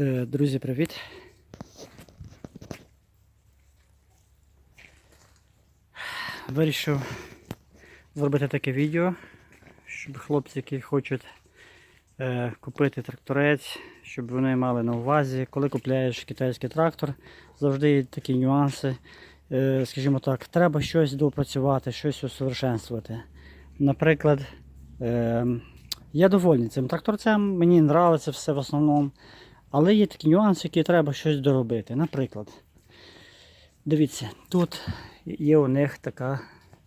Е, Друзі, привіт. Вирішив зробити таке відео, щоб хлопці, які хочуть е, купити тракторець, щоб вони мали на увазі, коли купляєш китайський трактор, завжди є такі нюанси. Е, скажімо так, треба щось допрацювати, щось усовершенствувати. Наприклад, е, я довольний цим тракторцем, мені подобається все в основному. Але є такі нюанси, які треба щось доробити. Наприклад, дивіться, тут є у них така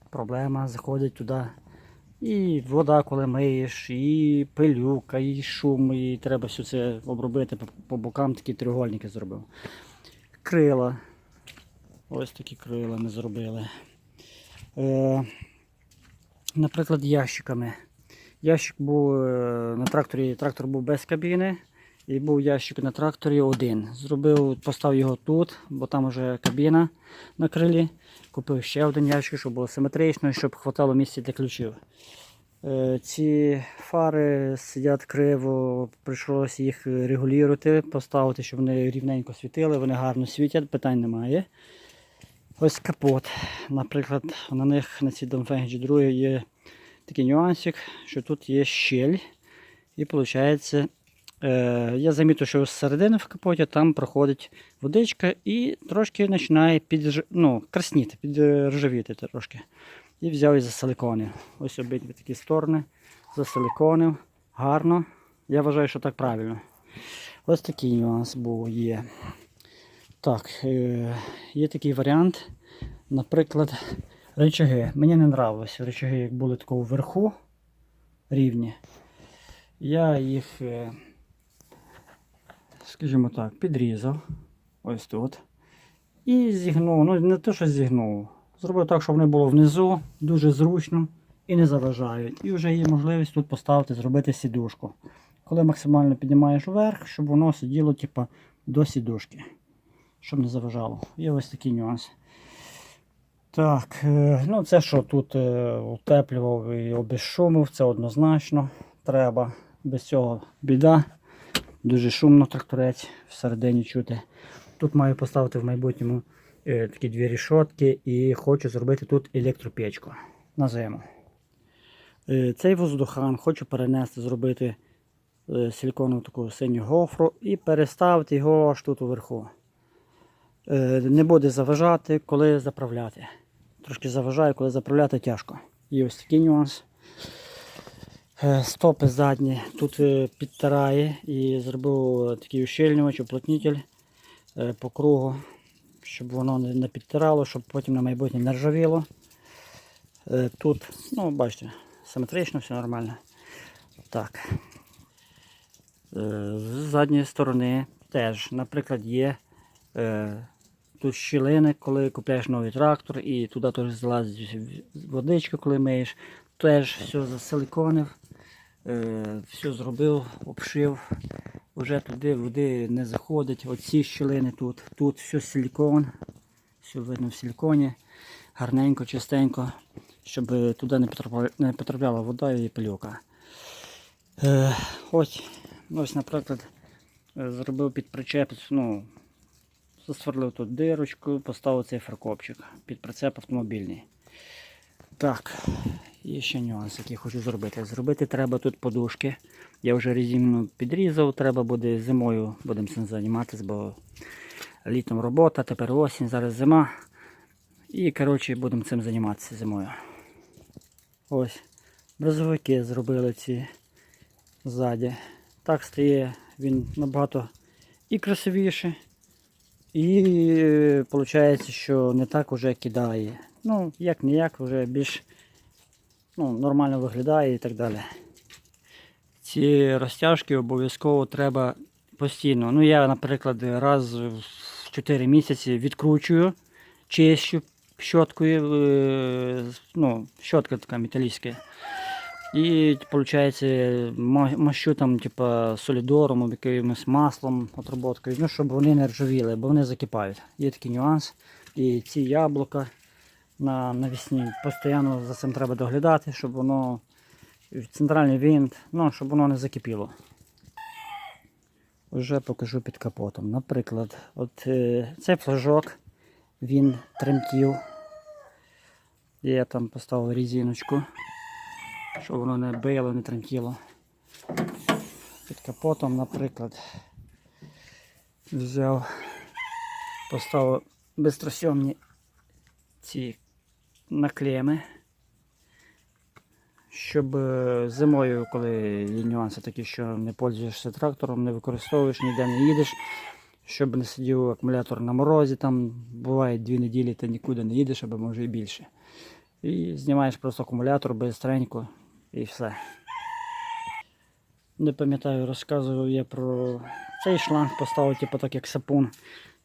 проблема, заходить туди. І вода, коли миєш, і пилюка, і шум, і треба все це обробити по, бокам такі треугольники зробив. Крила. Ось такі крила ми зробили. Е, наприклад, ящиками. Ящик був е, на тракторі, трактор був без кабіни. І був ящик на тракторі один. Зробив, поставив його тут, бо там вже кабіна на крилі. Купив ще один ящик, щоб було симетрично щоб хватало місця для ключів. Е, Ці фари сидять криво, прийшлося їх регулювати, поставити, щоб вони рівненько світили, вони гарно світять, питань немає. Ось капот. Наприклад, на них на цій Dongfeng G2 є такий нюансик, що тут є щель. І виходить, Е, я замітив, що з середини в капоті там проходить водичка і трошки починає підж... ну, красніти, підржавіти трошки. І взяв і засиликонив. Ось обидві такі сторони. Засиликонив. Гарно. Я вважаю, що так правильно. Ось такий нюанс був є. Так, е, є такий варіант. Наприклад, речаги. Мені не нравилось речаги, як були такого вверху рівні. Я їх. е, скажімо так, підрізав ось тут. І зігнув, ну не те, що зігнув. Зробив так, щоб вони було внизу, дуже зручно і не заважають. І вже є можливість тут поставити, зробити сідушку. Коли максимально піднімаєш вверх, щоб воно сиділо типу, до сідушки, щоб не заважало. Є ось такий нюанс. Так, е, ну це що тут е, утеплював і обезшумив, це однозначно треба. Без цього біда. Дуже шумно тракторець всередині чути. Тут маю поставити в майбутньому е, такі дві рішотки і хочу зробити тут електропечку на зиму. Е, цей воздухан хочу перенести, зробити е, силіконову таку синю гофру і переставити його аж тут уверху. Е, не буде заважати, коли заправляти. Трошки заважає, коли заправляти тяжко. Є ось такий нюанс. Е, Стопи задні тут е, підтирає і зробив такий ущільнювач, уплотнитель е, по кругу, щоб воно не підтирало, щоб потім на майбутнє не ржавіло. Е, Тут, ну бачите, симетрично, все нормально. Так. Е, З задньої сторони теж, наприклад, є е, тут щілини, коли купляєш новий трактор і туди теж залазить водичка, коли миєш. Теж все засиликонив, е, все зробив, обшив. Вже туди води не заходить. Оці щілини тут. Тут все силікон. Все видно в силіконі. Гарненько, чистенько, щоб е, туди не потрапляла, вода і пилюка. Е, ось, ось, наприклад, е, зробив під причеп, ну, засверлив тут дирочку, поставив цей фаркопчик під прицеп автомобільний. Так, є ще нюанс, який хочу зробити. Зробити треба тут подушки. Я вже резину підрізав, треба буде зимою будемо цим займатися, бо літом робота, тепер осінь, зараз зима. І коротше будемо цим займатися зимою. Ось. Брозовики зробили ці ззаді. Так стає він набагато і красивіше. І виходить, що не так уже кидає. Ну, як не як, вже більш ну, нормально виглядає і так далі. Ці розтяжки обов'язково треба постійно. Ну, я, наприклад, раз в 4 місяці відкручую, чищу щоткою, е, ну, щотка така металічна. І виходить, мащу там, типа, солідором, якимось маслом, отроботкою, ну, щоб вони не ржавіли, бо вони закипають. Є такий нюанс. І ці яблука на навісні постійно за цим треба доглядати, щоб воно центральний винт, ну, щоб воно не закипіло. вже покажу під капотом. Наприклад, от е, цей флажок, він тремтів. Я там поставив резиночку, щоб воно не било, не тремтіло. Під капотом, наприклад, взяв, поставив безтросьомні ці наклейми, щоб е, зимою, коли є нюанси такі, що не пользуєшся трактором, не використовуєш, ніде не їдеш, щоб не сидів акумулятор на морозі, там буває дві неділі, ти нікуди не їдеш, або може і більше. І знімаєш просто акумулятор бистренько і все. Не пам'ятаю, розказував я про цей шланг поставив, типу, так як сапун.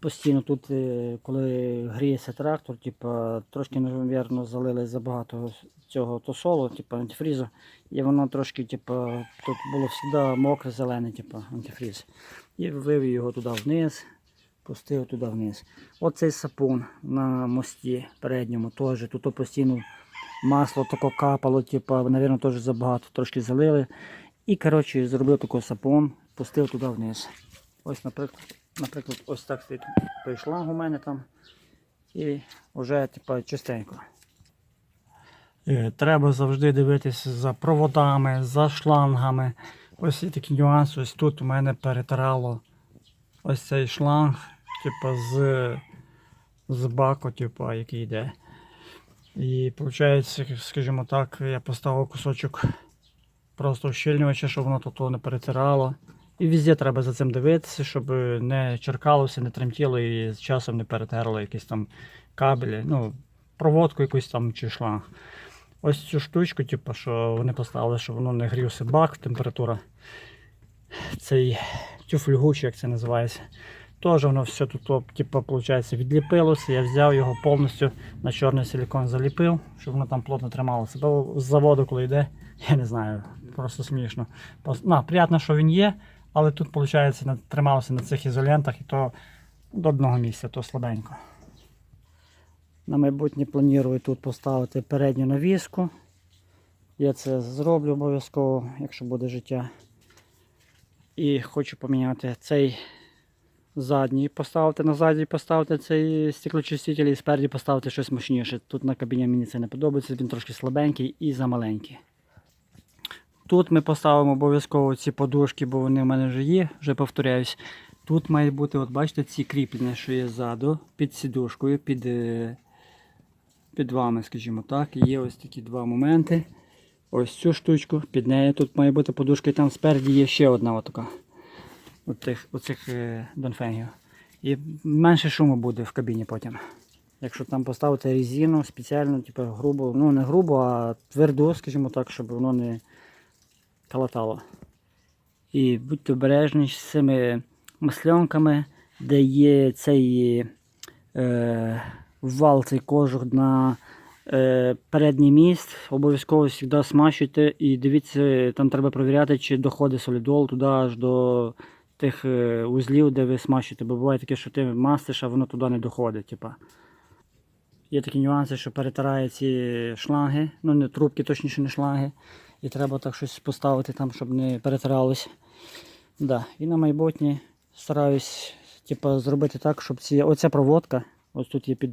Постійно тут, е, коли гріється трактор, типу, трошки, мабуть, залили забагато цього тосолу, типу, антифрізу. І воно трошки, типу, тут було завжди мокре, зелене, типу, антифріз. І влив його туди вниз, пустив туди вниз. Оцей сапун на мості передньому теж. Тут постійно масло тако капало, типу, мабуть, теж забагато, трошки залили. І, коротше, зробив такий сапун, пустив туди вниз. Ось, наприклад, наприклад, ось так стоїть той шланг у мене там. І вже типу, чистенько. Е, Треба завжди дивитися за проводами, за шлангами. Ось такі нюанси. Ось тут у мене перетирало ось цей шланг, типу, з, з баку, типу, який йде. І виходить, скажімо так, я поставив кусочок просто ущільнювача, щоб воно тут не перетирало. І везде треба за цим дивитися, щоб не черкалося, не тремтіло і з часом не перетерло якісь там кабелі, ну, проводку якусь там чи шланг. Ось цю штучку, типу, що вони поставили, щоб воно не грівся бак, температура. Цей, цю чи як це називається. Теж воно все тут, типу, виходить, відліпилося. Я взяв його повністю на чорний силікон заліпив, щоб воно там плотно трималося. Бо з заводу, коли йде, я не знаю, просто смішно. Ну, приємно, що він є, але тут, виходить, трималося на цих ізолентах і то до одного місця, то слабенько. На майбутнє планую тут поставити передню навіску. Я це зроблю обов'язково, якщо буде життя. І хочу поміняти цей задній, поставити на задній, поставити цей стеклочиститель і спереді поставити щось мощніше. Тут на кабіні мені це не подобається, він трошки слабенький і замаленький. Тут ми поставимо обов'язково ці подушки, бо вони в мене вже є, вже повторяюсь. Тут має бути, от бачите, ці кріплення, що є ззаду, під сідушкою, під, е, під вами, скажімо так. Є ось такі два моменти. Ось цю штучку, під нею тут має бути подушка, і там спереді є ще одна отака. Оцих, оцих е, донфенгів. І менше шуму буде в кабіні потім. Якщо там поставити резину спеціально, типу грубо, ну не грубо, а тверду, скажімо так, щоб воно не калатало. І будьте обережні з цими масленками, де є цей е, вал, цей кожух на е, передній міст. Обов'язково завжди смащуйте і дивіться, там треба перевіряти, чи доходить солідол туди аж до тих е, узлів, де ви смащуєте. Бо буває таке, що ти мастиш, а воно туди не доходить. Типа. Є такі нюанси, що перетирає ці шланги, ну не трубки, точніше не шланги. І треба так щось поставити там, щоб не перетиралось. Да. І на майбутнє стараюсь типу, зробити так, щоб ці, оця проводка, ось тут є під